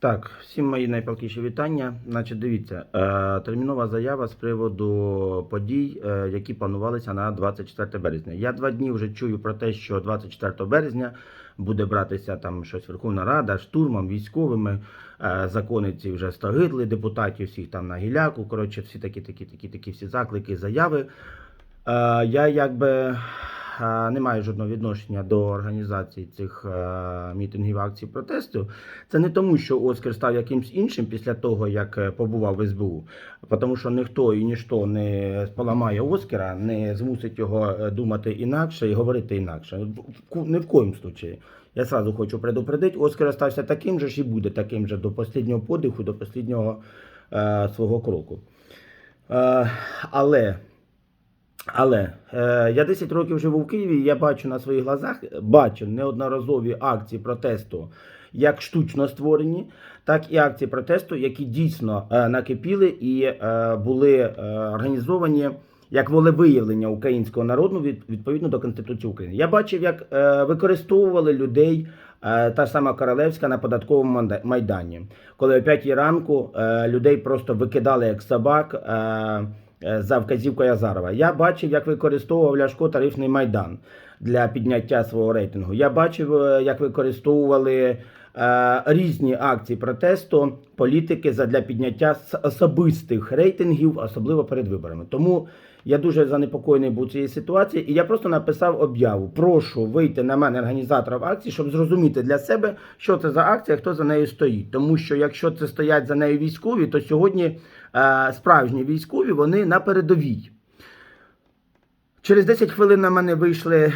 Так, всім мої найпалкіші вітання. Значить, дивіться, е, термінова заява з приводу подій, е, які планувалися на 24 березня. Я два дні вже чую про те, що 24 березня буде братися там щось Верховна Рада, штурмом, військовими. Е, закони ці вже стогидли, депутатів всіх там на гіляку. Коротше, всі такі, такі, такі, такі всі заклики, заяви. Я якби не маю жодного відношення до організації цих е, мітингів, акцій протесту. Це не тому, що Оскар став якимсь іншим після того, як е, побував в СБУ, тому що ніхто і ніщо не поламає Оскара, не змусить його е, думати інакше і говорити інакше. Ні в коїм случаї. Я сразу хочу предупредити, Оскар стався таким же ж і буде таким же до останнього подиху, до останнього е, свого кроку. Е, але але е, я 10 років живу в Києві, я бачу на своїх глазах, бачу неодноразові акції протесту, як штучно створені, так і акції протесту, які дійсно е, накипіли і е, були е, організовані як волевиявлення українського народу від, відповідно до Конституції України. Я бачив, як е, використовували людей е, та сама Королевська на податковому майдані, коли о 5 ранку е, людей просто викидали як собак. Е, за вказівкою Азарова. Я бачив, як використовував Ляшко тарифний майдан для підняття свого рейтингу. Я бачив, е, як використовували е, різні акції протесту політики задля підняття особистих рейтингів, особливо перед виборами. Тому я дуже занепокоєний був цією ситуацією, і я просто написав об'яву. Прошу вийти на мене організаторів акції, щоб зрозуміти для себе, що це за акція, хто за нею стоїть. Тому що якщо це стоять за нею військові, то сьогодні справжні військові вони на передовій. Через 10 хвилин на мене вийшли е,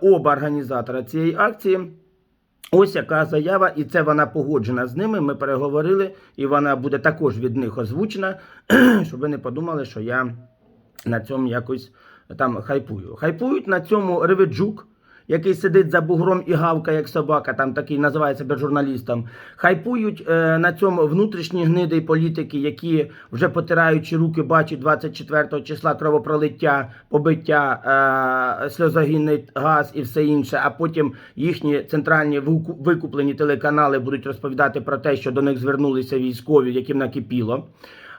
оба організатора цієї акції. Ось яка заява, і це вона погоджена з ними. Ми переговорили, і вона буде також від них озвучена, щоб ви не подумали, що я на цьому якось там хайпую. Хайпують на цьому Реведжук, який сидить за бугром і гавкає, як собака, там такий називає себе журналістом. Хайпують е, на цьому внутрішні гниди політики, які вже потираючи руки, бачать 24 числа кровопролиття, побиття, е, сльозогінний газ і все інше. А потім їхні центральні викуплені телеканали будуть розповідати про те, що до них звернулися військові, яким накипіло.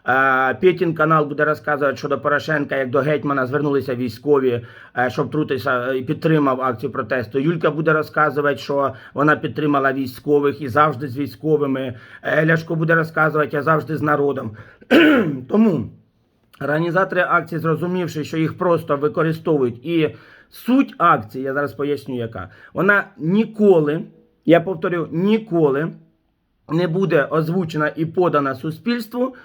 Е, канал буде розказувати, що до Порошенка, як до гетьмана, звернулися військові, е, щоб трутися і підтримав акцію протесту. Юлька буде розказувати, що вона підтримала військових і завжди з військовими. Е, Ляшко буде розказувати, я завжди з народом. Тому організатори акції, зрозумівши, що їх просто використовують, і суть акції, я зараз поясню, яка вона ніколи, я повторю, ніколи не буде озвучена і подана суспільству е,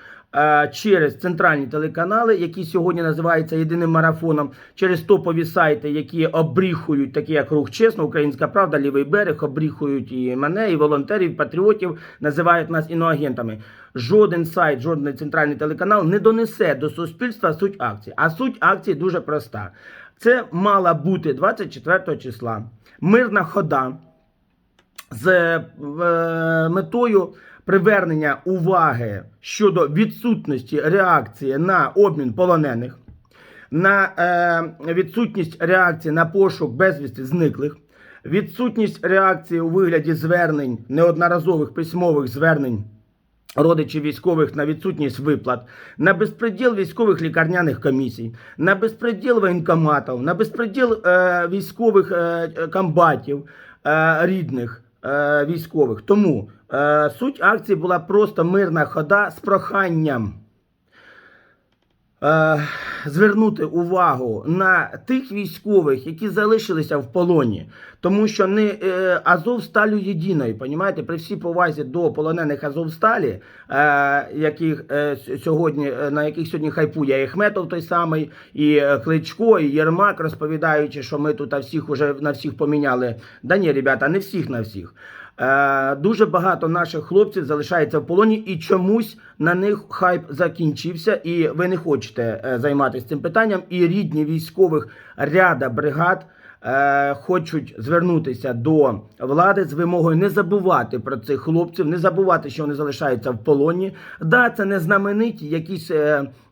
через центральні телеканали, які сьогодні називаються єдиним марафоном, через топові сайти, які обріхують, такі як рух чесно, Українська Правда, Лівий берег, обріхують і мене, і волонтерів, і патріотів, називають нас іноагентами. Жоден сайт, жоден центральний телеканал не донесе до суспільства суть акції. А суть акції дуже проста. Це мала бути 24 числа мирна хода з е, метою привернення уваги щодо відсутності реакції на обмін полонених, на е, відсутність реакції на пошук безвісти зниклих, відсутність реакції у вигляді звернень, неодноразових письмових звернень. Родичів військових на відсутність виплат, на безпреділ військових лікарняних комісій, на безпреділ воєнкоматів, на безпреділ е, військових е, комбатів е, рідних е, військових. Тому е, суть акції була просто мирна хода з проханням е, звернути увагу на тих військових, які залишилися в полоні, тому що не е, Азовсталю єдиною, понімаєте, при всій повазі до полонених Азовсталі, е, яких е, сьогодні е, на яких сьогодні хайпує Ехметов той самий, і е, Кличко, і Єрмак, розповідаючи, що ми тут всіх уже на всіх поміняли. Да ні, ребята, не всіх на всіх. Е, дуже багато наших хлопців залишається в полоні, і чомусь на них хайп закінчився, і ви не хочете е, займатися цим питанням. І рідні військових ряда бригад е, хочуть звернутися до влади з вимогою не забувати про цих хлопців, не забувати, що вони залишаються в полоні. Да, це не знамениті якісь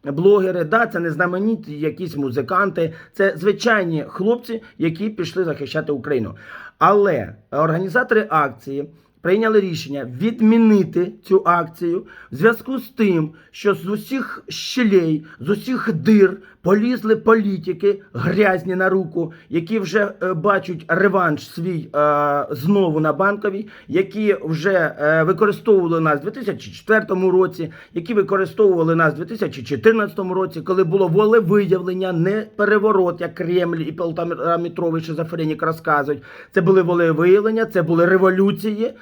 блогери, да, це не знамениті якісь музиканти. Це звичайні хлопці, які пішли захищати Україну. Але організатори акції прийняли рішення відмінити цю акцію в зв'язку з тим, що з усіх щелей, з усіх дир полізли політики грязні на руку, які вже е, бачать реванш свій е, знову на банковій, які вже е, використовували нас у 2004 році, які використовували нас у 2014 році, коли було волевиявлення, не переворот, як Кремль і полтораметровий шизофренік розказують. Це були волевиявлення, це були революції,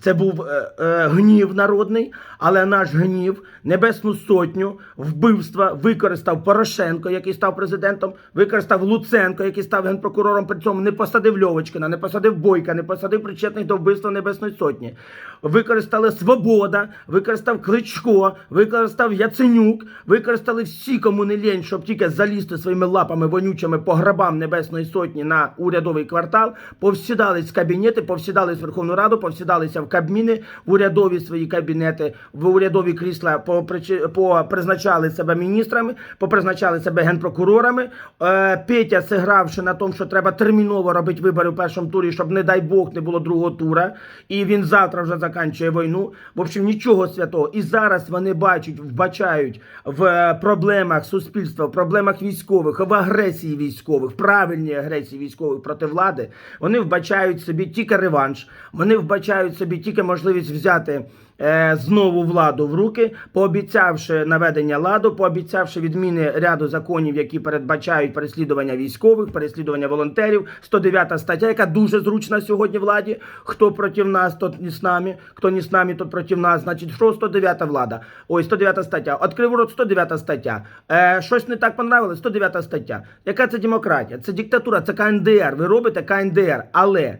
це був е, е, гнів народний, але наш гнів, Небесну Сотню, вбивства використав Порошенко, який став президентом, використав Луценко, який став генпрокурором, при цьому не посадив Льовочкина, не посадив Бойка, не посадив причетних до вбивства Небесної Сотні. Використали Свобода, використав Кличко, використав Яценюк, використали всі, кому не лінь, щоб тільки залізти своїми лапами вонючими по грабам Небесної Сотні на урядовий квартал, повсідались в кабінети, повсідались в Верховну Раду, повсідалися в кабміни, в урядові свої кабінети, в урядові крісла попризначали себе міністрами, попризначали себе генпрокурорами. Е, Петя, зігравши на тому, що треба терміново робити вибори в першому турі, щоб, не дай Бог, не було другого тура. І він завтра вже закінчує війну. В общем, нічого святого. І зараз вони бачать, вбачають в проблемах суспільства, в проблемах військових, в агресії військових, правильній агресії військових проти влади. Вони вбачають собі тільки реванш, вони вбачають собі тільки можливість взяти. е, Знову владу в руки, пообіцявши наведення ладу, пообіцявши відміни ряду законів, які передбачають переслідування військових, переслідування волонтерів. 109 стаття, яка дуже зручна сьогодні владі. Хто проти нас, тот не з нами. Хто не з нами, тот проти нас. Значить, що 109 влада? Ой, 109 стаття. Открив рот 109 стаття. Е, щось не так понравилось? 109 стаття. Яка це демократія? Це диктатура, це КНДР. Ви робите КНДР, але.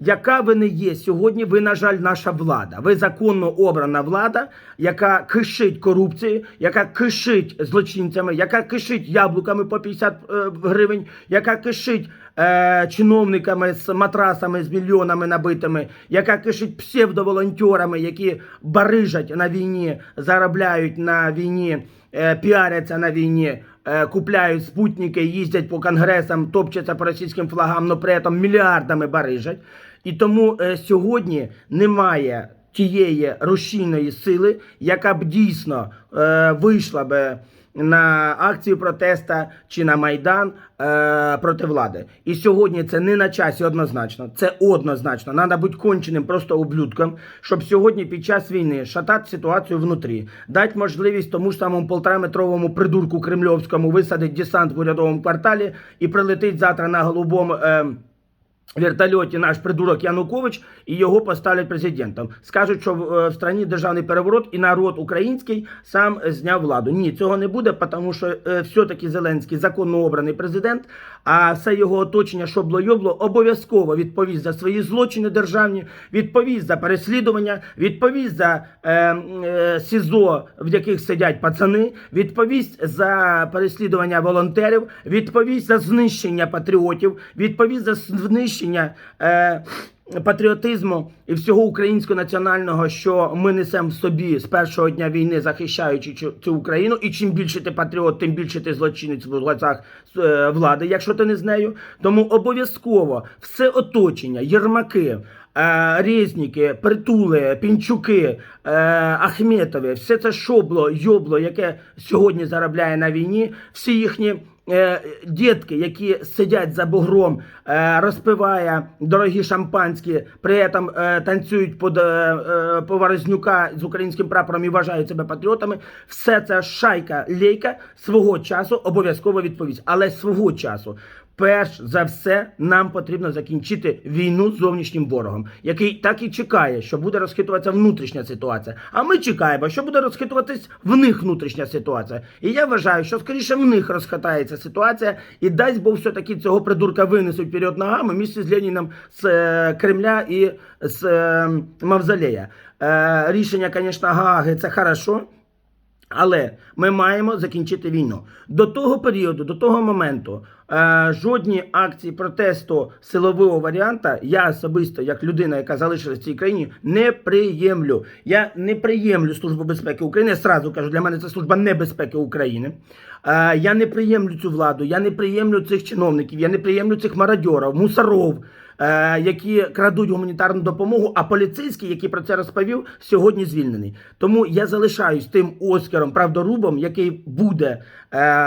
Яка ви не є сьогодні? Ви, на жаль, наша влада. Ви законно обрана влада, яка кишить корупцією, яка кишить злочинцями, яка кишить яблуками по 50 е, гривень, яка кишить е, чиновниками з матрасами з мільйонами набитими, яка кишить псевдоволонтерами, які барижать на війні, заробляють на війні, е, піаряться на війні. е, Купляють спутники, їздять по конгресам, топчаться по російським флагам, але при цьому мільярдами барижать. І тому е, сьогодні немає тієї рушійної сили, яка б дійсно е, вийшла би на акцію протеста чи на майдан е, проти влади. І сьогодні це не на часі однозначно. Це однозначно. Треба бути конченим просто ублюдком, щоб сьогодні під час війни шатати ситуацію внутрі, дати можливість тому ж самому полтораметровому придурку кремльовському висадити десант в урядовому кварталі і прилетить завтра на голубому. Е, вертольоті наш придурок Янукович і його поставлять президентом. Скажуть, що в, е, в страні державний переворот і народ український сам е, зняв владу. Ні, цього не буде, тому що е, все-таки Зеленський законно обраний президент, а все його оточення, шобло йобло, обов'язково відповість за свої злочини державні, відповість за переслідування, відповість за е, е, СІЗО, в яких сидять пацани, відповість за переслідування волонтерів, відповість за знищення патріотів, відповість за знищення. Е, Патріотизму і всього українського національного, що ми несемо в собі з першого дня війни, захищаючи цю- Україну. І чим більше ти патріот, тим більше ти злочинець в глазах е, влади, якщо ти не з нею. Тому обов'язково все оточення, єрмаки, е, Резніки, Притули, Пінчуки, е, Ахметові, все це шобло, йобло, яке сьогодні заробляє на війні, всі їхні. Е, дітки, які сидять за бугром, е, розпиває дорогі шампанські, при цьому е, танцюють е, поворознюка з українським прапором і вважають себе патріотами. Все це шайка лейка свого часу обов'язково відповість. Але свого часу. Перш за все, нам потрібно закінчити війну з зовнішнім ворогом, який так і чекає, що буде розхитуватися внутрішня ситуація. А ми чекаємо, що буде розхитуватись в них внутрішня ситуація. І я вважаю, що скоріше в них розхитається ситуація, і дасть Бог все-таки цього придурка винесуть перед ногами місці з Леніном з е, Кремля і з е, Мавзолея. Е, рішення, звісно, Гааги це хорошо. Але ми маємо закінчити війну. До того періоду, до того моменту, е, жодні акції протесту силового варіанта я особисто, як людина, яка залишилась в цій країні, не приємлю. Я не приємлю Службу безпеки України. Я сразу кажу, для мене це служба небезпеки України. Е, я не приємлю цю владу, я не приємлю цих чиновників, я не приємлю цих мародьорів, мусоров. Е, які крадуть гуманітарну допомогу, а поліцейський, який про це розповів, сьогодні звільнений. Тому я залишаюсь тим Оскаром правдорубом, який буде е,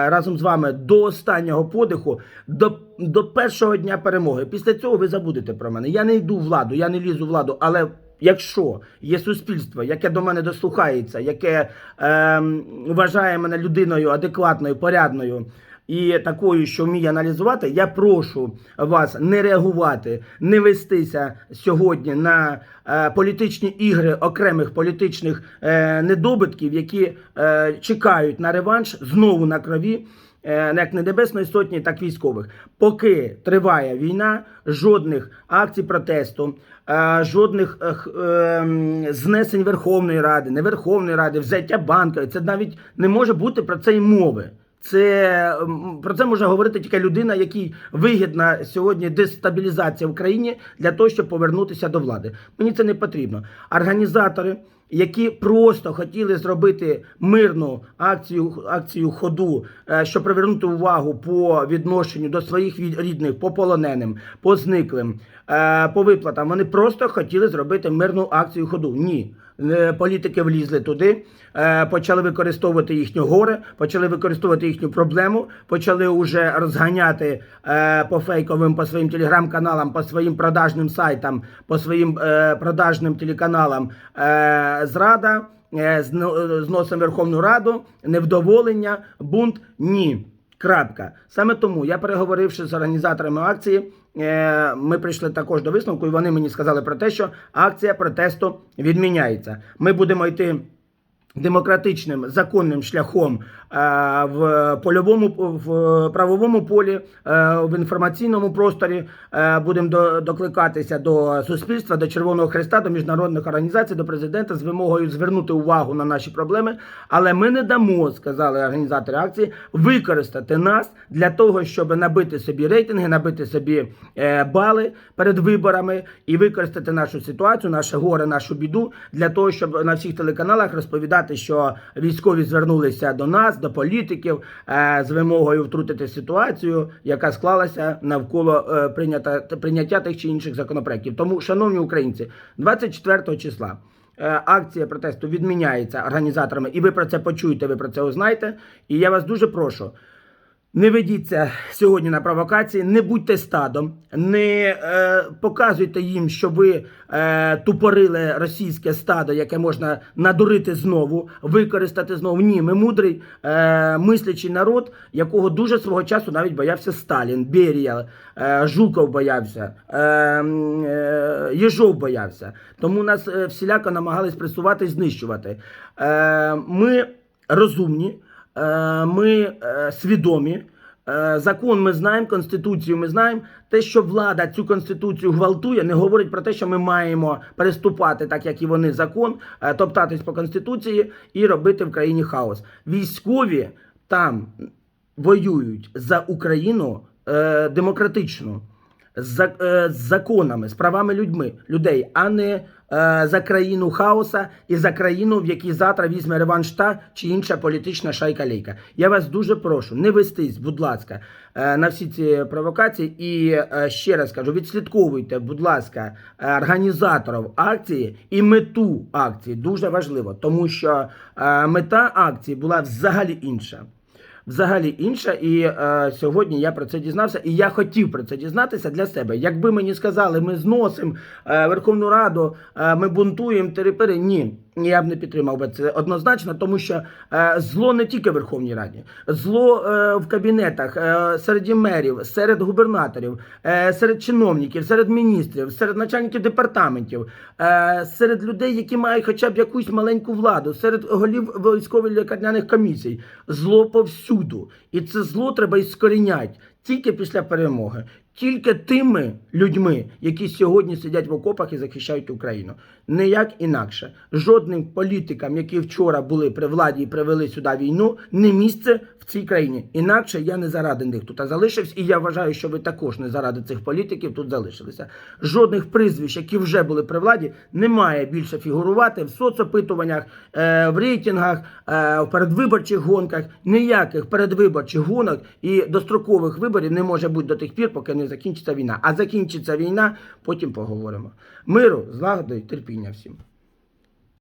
разом з вами до останнього подиху, до, до першого дня перемоги. Після цього ви забудете про мене. Я не йду в владу, я не лізу в владу, але. Якщо є суспільство, яке до мене дослухається, яке е, вважає мене людиною адекватною, порядною і такою, що вміє аналізувати, я прошу вас не реагувати, не вестися сьогодні на е, політичні ігри окремих політичних е, недобитків, які е, чекають на реванш знову на крові. Як не Небесної сотні, так військових. Поки триває війна, жодних акцій протесту, жодних знесень Верховної Ради, не Верховної Ради, взяття банка. Це навіть не може бути про це й мови. Це про це може говорити тільки людина, якій вигідна сьогодні дестабілізація в країні для того, щоб повернутися до влади. Мені це не потрібно. Організатори, які просто хотіли зробити мирну акцію, акцію ходу, е, щоб привернути увагу по відношенню до своїх рідних, по полоненим, по зниклим, е, по виплатам. Вони просто хотіли зробити мирну акцію ходу. Ні. Е, Політики влізли туди, е, почали використовувати їхнє горе, почали використовувати їхню проблему, почали вже розганяти е, по фейковим, по своїм телеграм-каналам, по своїм продажним сайтам, по своїм продажним телеканалам зрада, зно- зносом Верховну Раду, невдоволення, бунт. Ні. Крапка. Саме тому я переговоривши з організаторами акції, е, ми прийшли також до висновку, і вони мені сказали про те, що акція протесту відміняється. Ми будемо йти. Демократичним законним шляхом е, в польовому в правовому полі, е, в інформаційному просторі е, будемо докликатися до суспільства, до Червоного Хреста, до міжнародних організацій, до президента з вимогою звернути увагу на наші проблеми. Але ми не дамо, сказали організатори акції, використати нас для того, щоб набити собі рейтинги, набити собі бали перед виборами і використати нашу ситуацію, наше горе, нашу біду для того, щоб на всіх телеканалах розповідати, що військові звернулися до нас, до політиків е, з вимогою втрутити ситуацію, яка склалася навколо е, прийнята прийняття тих чи інших законопроєктів. Тому, шановні українці, 24 числа. е, Акція протесту відміняється організаторами, і ви про це почуєте, ви про це узнаєте. І я вас дуже прошу. Не ведіться сьогодні на провокації, не будьте стадом, не е, показуйте їм, що ви е, тупорили російське стадо, яке можна надурити знову, використати знову. Ні, ми мудрий е, мислячий народ, якого дуже свого часу навіть боявся Сталін, Берія, е, Жуков боявся, е, е, Єжов боявся. Тому нас е, всіляко намагались пресувати знищувати. Е, ми розумні. Е, ми е, свідомі. Е, Закон ми знаємо, конституцію ми знаємо. Те, що влада цю конституцію гвалтує, не говорить про те, що ми маємо переступати, так як і вони, закон, топтатись по конституції і робити в країні хаос. Військові там воюють за Україну е, демократичну з, е, з законами, з правами людьми, людей, а не за країну хаоса і за країну, в якій завтра візьме реванш та чи інша політична шайка-лейка. Я вас дуже прошу, не вестись, будь ласка, е, на всі ці провокації. І е, ще раз кажу: відслідковуйте, будь ласка, е, організаторів акції і мету акції. Дуже важливо, тому що е, мета акції була взагалі інша взагалі інша. І е, сьогодні я про це дізнався, і я хотів про це дізнатися для себе. Якби мені сказали, ми зносимо е, Верховну Раду, е, ми бунтуємо терепери, ні. Я б не підтримав би це однозначно, тому що е, зло не тільки в Верховній Раді, зло е, в кабінетах, е, серед мерів, серед губернаторів, е, серед чиновників, серед міністрів, серед начальників департаментів, е, серед людей, які мають хоча б якусь маленьку владу, серед голів військових лікарняних комісій. Зло повсюду. І це зло треба іскорінять тільки після перемоги. Тільки тими людьми, які сьогодні сидять в окопах і захищають Україну, ніяк інакше. Жодним політикам, які вчора були при владі і привели сюди війну, не місце в цій країні. Інакше я не заради них тут залишився, і я вважаю, що ви також не заради цих політиків тут залишилися. Жодних прізвищ, які вже були при владі, не має більше фігурувати в соцопитуваннях, е, в рейтингах, е, в передвиборчих гонках. Ніяких передвиборчих гонок і дострокових виборів не може бути до тих пір, поки не не закінчиться війна. А закінчиться війна, потім поговоримо. Миру, злагоди, терпіння всім.